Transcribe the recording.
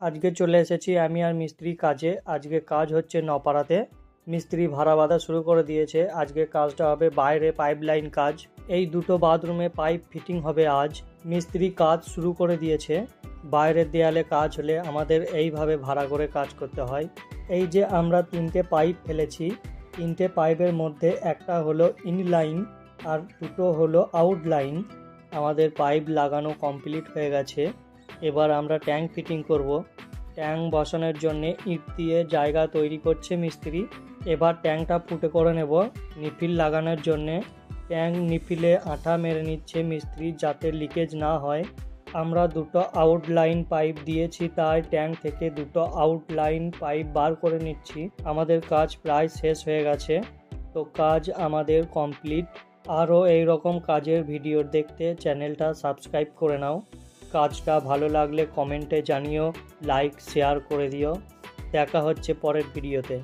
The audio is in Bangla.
আজকে চলে এসেছি আমি আর মিস্ত্রি কাজে। আজকে কাজ হচ্ছে নপাড়াতে। মিস্ত্রি ভাড়া বাঁধা শুরু করে দিয়েছে। আজকে কাজটা হবে বাইরে পাইপ লাইন কাজ। এই দুটো বাথরুমে পাইপ ফিটিং হবে আজ। মিস্ত্রি কাজ শুরু করে দিয়েছে। বাইরের দেয়ালে কাজ হলে আমাদের এইভাবে ভাড়া করে কাজ করতে হয়। এই যে আমরা তিনটে পাইপ ফেলেছি, তিনটে পাইপের মধ্যে একটা হলো ইনলাইন আর দুটো হলো আউটলাইন। আমাদের পাইপ লাগানো কমপ্লিট হয়ে গেছে। এবার আমরা ট্যাঙ্ক ফিটিং করব। ট্যাঙ্ক বসানোর জন্য ইট দিয়ে জায়গা তৈরি করছে মিস্ত্রি। এবার ট্যাঙ্কটা ফুটে করে নেব। নিফিল লাগানোর জন্যে ট্যাঙ্ক নিফিলে আঠা মেরে নিচ্ছে মিস্ত্রি যাতে লিকেজ না হয়। আমরা দুটো আউটলাইন পাইপ দিয়েছি, তাই ট্যাঙ্ক থেকে দুটো আউটলাইন পাইপ বার করে নিচ্ছি। আমাদের কাজ প্রায় শেষ হয়ে গেছে। তো কাজ আমাদের কমপ্লিট আরও এই রকম কাজের ভিডিও দেখতে চ্যানেলটা সাবস্ক্রাইব করে নাও। কাজটা ভালো লাগলে কমেন্টে জানিও লাইক শেয়ার করে দিও। দেখা হচ্ছে পরের ভিডিওতে